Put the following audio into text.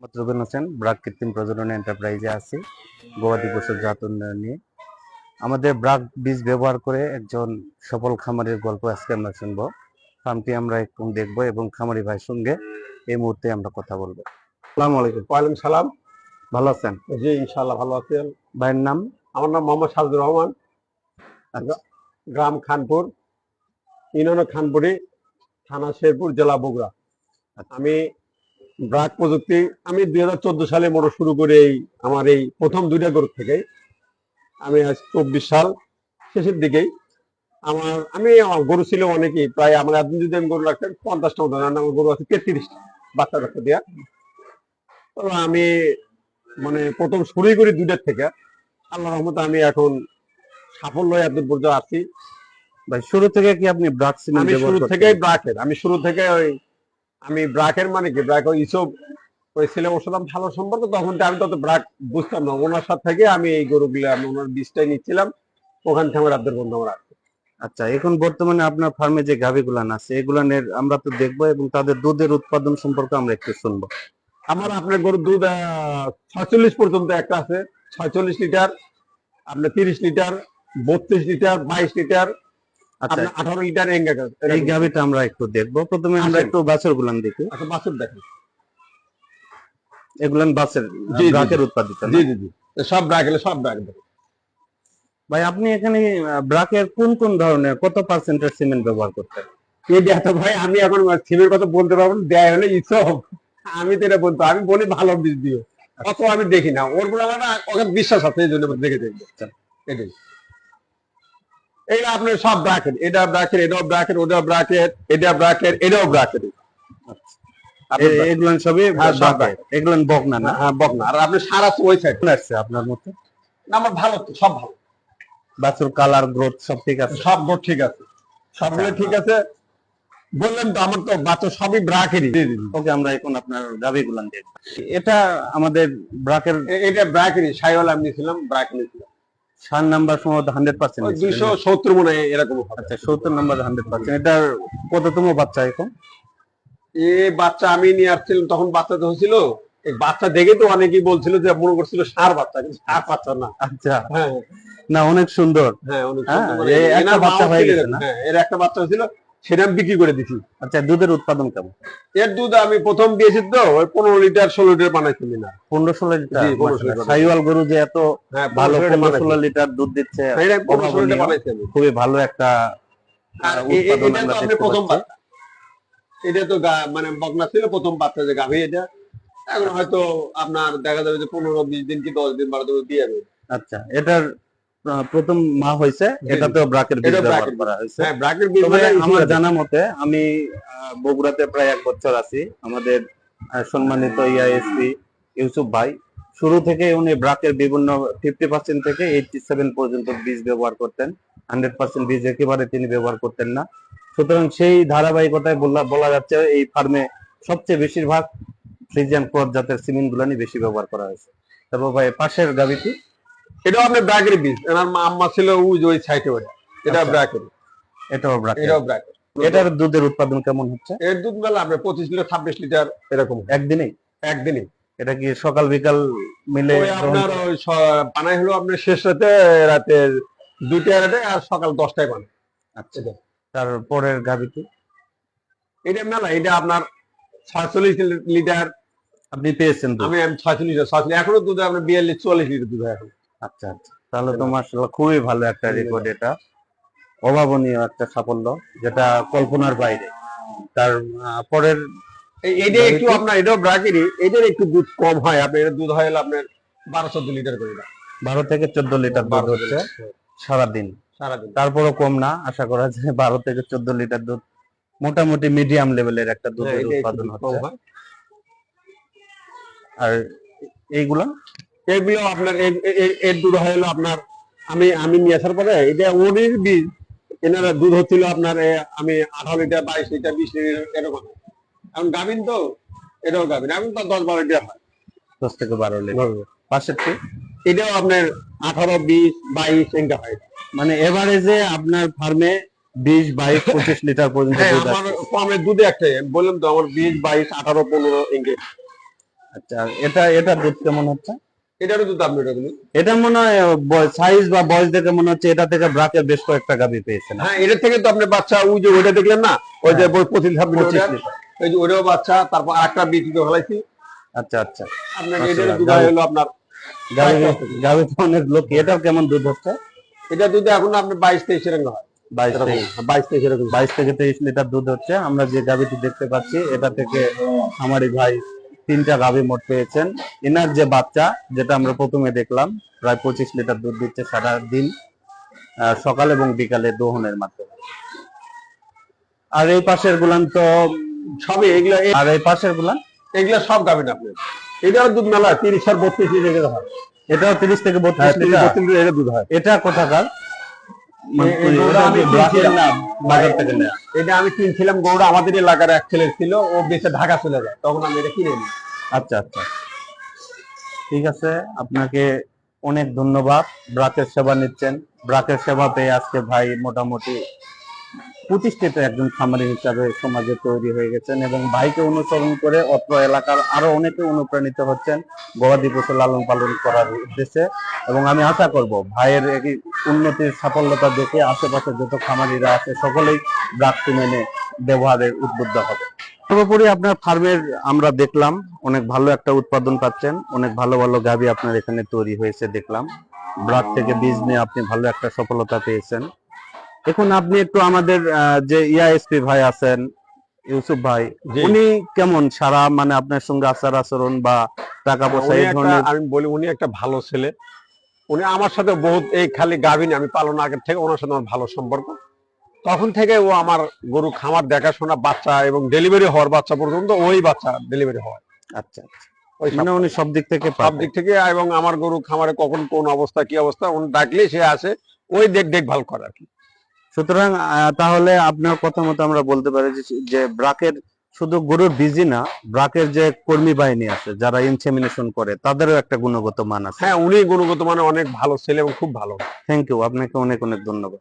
Mohammad Ruben Hossain BRAC কৃত্রিম প্রজনন এন্টারপ্রাইজে আছি। গবাদি পশুর জাত উন্নয়ন নিয়ে। আমাদের ব্রাক বীজ ব্যবহার করে একজন সফল খামারের গল্প আজকে আমরা শুনব। ফার্মটি আমরা একটু দেখব এবং খামারি ভাইয়ের সঙ্গে এই মুহূর্তে আমরা কথা বলব। আসসালামু আলাইকুম। ওয়ালাইকুম সালাম। ভালো আছেন? জি ইনশাআল্লাহ ভালো আছেন ভাইয়ের নাম? আমার নাম মোহাম্মদ সাজুর রহমান। আচ্ছা, গ্রাম খানপুর ইউনিয়ন খানপুরি থানা শেরপুর জেলা বগুড়া। আচ্ছা। আমি ব্রাক প্রযুক্তি আমি দুই হাজার চোদ্দ সালে মোটর শুরু করে এই আমার এই প্রথম দুইটা গরু থেকেই আমি আজ চব্বিশ সাল শেষের দিকেই। আমার আমি আমার গরু ছিল অনেকেই প্রায় আমার একদিন যদি আমি গরু রাখতাম পঞ্চাশটা মতো আমার গরু আছে তেত্রিশটা বাচ্চা বাচ্চা দেওয়া তো আমি মানে প্রথম শুরুই করি দুইটার থেকে। আল্লাহ রহমতে আমি এখন সাফল্য এত পর্যন্ত আছি। ভাই শুরু থেকে কি আপনি ব্রাক আমি শুরু থেকেই ব্রাকের আমি শুরু থেকে ওই আমি ব্রাকের মানে কি? ব্রাক ওই ইসব ওই ছেলে ওর সাথে ভালো সম্পর্ক তখন তো আমি তত ব্রাক বুঝতাম না। ওনার সাথে থেকে আমি এই গরুগুলো আমি ওনার বীজটাই নিচ্ছিলাম। ওখান থেকে আমার রাতের বন্ধু আমার আচ্ছা এখন বর্তমানে আপনার ফার্মে যে গাভীগুলান আছে এগুলানের আমরা তো দেখব এবং তাদের দুধের উৎপাদন সম্পর্কে আমরা একটু শুনব। আমার আপনার গরুর দুধ ছয়চল্লিশ পর্যন্ত একটা আছে। ছয়চল্লিশ লিটার আপনার তিরিশ লিটার বত্রিশ লিটার বাইশ লিটার আচ্ছা লিটার এই আমরা একটু দেখব। প্রথমে আমরা একটু বাছর গুলান দেখি। আচ্ছা বাছুর দেখেন। এগুলান বাসের ব্রাকের উৎপাদিত জি জি জি। সব ব্রাক এলে সব ব্রাক ভাই আপনি এখানে ব্রাকের কোন কোন ধরনের কত পার্সেন্টের সিমেন্ট ব্যবহার করতেন? এই দেখাতো ভাই আমি এখন সিমের কথা বলতে পারব না দেয় হলে ইসব আমি তো এটা বলতো আমি বলি ভালো বীজ দিও। অত আমি দেখি না। ওর উপর আমার ওকে বিশ্বাস আছে এই জন্য দেখে দেখব এটাই এইটা আপনার সব ব্রাকেট এটা ব্রাকেট এটাও ব্রাকেট ওটাও ব্রাকেট এটা ব্রাকেট এটাও ব্রাকেট এ- এগুলান সবই সব এগুলান বকনা না? হ্যাঁ বক না আর আপনি সারা ওই সাইড আসছে আপনার মতে? আমার ভালো তো সব ভালো। বাছুর কালার গ্রোথ সব ঠিক আছে? সব বোর্ড ঠিক আছে। সবগুলো ঠিক আছে। বললেন তো আমার তো বাচ্চা সবই ব্রাকেটই ওকে আমরা এখন আপনার গাভী গুলান এটা আমাদের ব্রাকের এটা ব্রাকেটই সাইওয়াল আমি নিয়েছিলাম ব্রাক নিয়েছিলাম। সার নাম্বার সম্ভবত হান্ড্রেড পার্সেন্ট দুইশো সত্তর মনে হয় এরকম আচ্ছা সত্তর নাম্বার হান্ড্রেড পার্সেন্ট এটার কততম বাচ্চা এখন? এ বাচ্চা আমি নিয়ে আসছিলাম তখন বাচ্চা তো হয়েছিল। এই বাচ্চা দেখে তো অনেকেই বলছিল যে মনে করছিল সার বাচ্চা কিন্তু সার বাচ্চা না। আচ্ছা। হ্যাঁ। না অনেক সুন্দর। হ্যাঁ অনেক হ্যাঁ, সুন্দর। মানে একটা বাচ্চা হয়ে গেছে না? হ্যাঁ এর একটা বাচ্চা হয়েছিল। সেটা আমি বিক্রি করে দিছি। আচ্ছা দুধের উৎপাদন কেমন? এর দুধ আমি প্রথম দিয়েছি তো ওই পনেরো লিটার ষোলো লিটার বানাইছিলি না। পনেরো ষোলো লিটার? জি, 15 মাশাআল্লাহ। লিটার। সাহিওয়াল গরু যে এত হ্যাঁ ভালো পনেরো ষোলো লিটার দুধ দিচ্ছে হ্যাঁ, পনেরো ষোলো লিটার। বানাইছি আমি। খুবই ভালো একটা প্রথম এটা তো মানে বকনা ছিল প্রথম বাচ্চা যে গাভী এটা। এখন হয়তো আপনার দেখা যাবে যে পনেরো বিশ দিন কি দশ দিন বারো দিন দিয়ে যাবে আচ্ছা এটার প্রথম মা হয়েছে জি, এটাতেও ব্রাকের বীজ ব্যবহার করা হয়েছে। হ্যাঁ ব্রাকের বীজ তবে মানে আমার জানা মতে আমি বগুড়াতে প্রায় এক বছর আছি। আমাদের সম্মানিত ইআইএসপি ইউসুফ ভাই। শুরু থেকে উনি ব্রাকের বিভিন্ন ফিফটি পার্সেন্ট থেকে এইটটি সেভেন পর্যন্ত বীজ ব্যবহার করতেন। হান্ড্রেড পার্সেন্ট বীজ একেবারে তিনি ব্যবহার করতেন না। সুতরাং সেই ধারাবাহিকতায় বলা বলা যাচ্ছে এই ফার্মে সবচেয়ে বেশিরভাগ ফ্রিজিয়ান ক্রস জাতের সিমেন্ট গুলানি বেশি ব্যবহার করা হয়েছে। তারপর ভাই পাশের গাবিটি এটাও আপনার ব্র্যাকের বীজ এনার মা আম্মা ছিল ওই ওই সাইডে ওটা। এটা আচ্ছা। ব্র্যাকের এটাও ব্রাকের এটাও ব্র্যাকের এটার দুধের উৎপাদন কেমন হচ্ছে? এর দুধ মেলা আপনার পঁচিশ লিটার ছাব্বিশ লিটার এরকম। একদিনেই? একদিনই এটা কি সকাল বিকাল মিলে আপনার ওই বানাই হলো আপনার শেষ রাতে রাতে দুইটা রাতে আর সকাল দশটায় বানায় আচ্ছা। তারপরের গাবিটি এটা মেলা এটা আপনার ছয়চল্লিশ লিটার আপনি পেয়েছেন আমি ছয়চল্লিশ লিটার ছয়চল্লিশ। এখনও দুধ আপনার বিয়াল্লিশ চুয়াল্লিশ লিটার দুধ এখন। আচ্ছা আচ্ছা। তাহলে তো মার্শাল্লাহ খুবই ভালো একটা রেকর্ড এটা। অভাবনীয় একটা সাফল্য যেটা কল্পনার বাইরে। তার পরের এইটা একটু আপনার এটাও এটার একটু দুধ কম হয় আপনার দুধ হয় আপনার বারো চোদ্দ লিটার করে বারো থেকে চোদ্দ লিটার দুধ হচ্ছে সারাদিন। সারাদিন। তারপরও কম না আশা করা যায় বারো থেকে চোদ্দ লিটার দুধ মোটামুটি মিডিয়াম লেভেলের একটা হ্যাঁ, দুধের উৎপাদন হচ্ছে। হয়। আর এইগুলা? এগুলো আপনার এর দুধ হলো আপনার আমি আমি নিয়ে আসার পরে এটা ওনের বীজ এনারা দুধ হচ্ছিল আপনার আমি আঠারো লিটার বাইশ লিটার বিশ লিটার এরকম। এখন গাভিন তো এটাও গাভিন। এখন তো দশ বারো লিটার হয়। দশ থেকে বারো লিটার। পাশের এটাও আপনার আঠারো বিশ বাইশ এটা হয়। মানে এভারেজে আপনার ফার্মে বিশ বাইশ পঁচিশ লিটার পর্যন্ত হ্যাঁ আমার ফার্মের দুধে একটাই। বললাম তো আমার বিশ বাইশ আঠারো পনেরো ইঙ্গে আচ্ছা এটা এটা দুধ কেমন হচ্ছে? এটারও দুধ আপনি এটা এটা মনে হয় সাইজ বা বয়স দেখে মনে হচ্ছে এটা থেকে ব্রাকের বেশ কয়েকটা গাভি পেয়েছেন হ্যাঁ এটার থেকে তো আপনি বাচ্চা ওই যে ওইটা দেখলেন না? ওই যে পঁচিশ ছাব্বিশ পঁচিশ লিটার। ওই যে ওটাও বাচ্চা তারপর আরেকটা বিক্রি করে ফেলাইছি। আচ্ছা আচ্ছা। আপনার আচ্ছা, এটার দুধ হলো আপনার গাভি তো অনেক লোক এটাও কেমন দুধ হচ্ছে? এটা দুধ এখন আপনার বাইশ তেইশ এরকম হয়। হ্যাঁ, বাইশ থেকে তেইশ লিটার দুধ হচ্ছে। আমরা যে গাভিটি দেখতে পাচ্ছি এটা থেকে আমারই ভাই তিনটা গাভি মোট পেয়েছেন। এনার যে বাচ্চা যেটা আমরা প্রথমে দেখলাম প্রায় পঁচিশ লিটার দুধ দিচ্ছে সারা দিন সকাল এবং বিকালে দোহনের মাধ্যমে। আর এই পাশের গুলান তো সবই এগুলা আর এই পাশের গুলান? এগুলো সব গাবেন আপনি এটার দুধ মেলা তিরিশ আর বত্রিশ লিটার হয়। এটাও তিরিশ থেকে হ্যাঁ বত্রিশ বত্রিশ লিটার দুধ হয়। এটা কোথাকার? এটা আমি কিনছিলাম গরুটা আমাদের এলাকার এক ছেলে ছিল ও বেঁচে ঢাকা চলে যায় তখন আমি এটা কিনে নিই। আচ্ছা আচ্ছা। ঠিক আছে আপনাকে অনেক ধন্যবাদ ব্রাকের সেবা নিচ্ছেন। ব্রাকের সেবা পেয়ে আজকে ভাই মোটামুটি প্রতিষ্ঠিত একজন খামারি হিসাবে সমাজে তৈরি হয়ে গেছেন এবং ভাইকে অনুসরণ করে অত্র এলাকার আরও অনেকে অনুপ্রাণিত হচ্ছেন। গবাদি পশু লালন পালন করার উদ্দেশ্যে। এবং আমি আশা করব ভাইয়ের উন্নতির সাফল্যতা দেখে আশেপাশে যত খামারিরা আছে সকলেই ব্রাকটি মেনে ব্যবহারের উদ্বুদ্ধ হবে। সর্বোপরি আপনার ফার্মের আমরা দেখলাম অনেক ভালো একটা উৎপাদন পাচ্ছেন অনেক ভালো ভালো গাভি আপনার এখানে তৈরি হয়েছে দেখলাম। ব্রাক থেকে বীজ নিয়ে আপনি ভালো একটা সফলতা পেয়েছেন। এখন আপনি একটু আমাদের যে ইআইএসপি ভাই আছেন ইউসুফ ভাই উনি কেমন সারা মানে আপনার সঙ্গে আচার আচরণ বা টাকা পয়সা এই ধরনের আমি বলি উনি একটা ভালো ছেলে। উনি আমার সাথে বহুত এই খালি গাভিনী আমি পালন আগের থেকে ওনার সাথে আমার ভালো সম্পর্ক। তখন থেকে ও আমার গরু খামার দেখাশোনা বাচ্চা এবং ডেলিভারি হওয়ার বাচ্চা পর্যন্ত ওই বাচ্চা ডেলিভারি হয়। আচ্ছা মানে উনি সব দিক থেকে সব দিক থেকে এবং আমার গরু খামারে কখন কোন অবস্থা কি অবস্থা উনি ডাকলে সে আসে ওই দেখ দেখভাল করে আর কি। সুতরাং তাহলে আপনার কথা মতো আমরা বলতে পারি যে ব্রাকের শুধু গরুর বীজই না ব্রাকের যে কর্মী বাহিনী আছে যারা ইনসেমিনেশন করে তাদেরও একটা গুণগত মান আছে। হ্যাঁ উনি গুণগত মানে অনেক ভালো ছেলে এবং খুব ভালো। থ্যাংক ইউ আপনাকে অনেক অনেক ধন্যবাদ।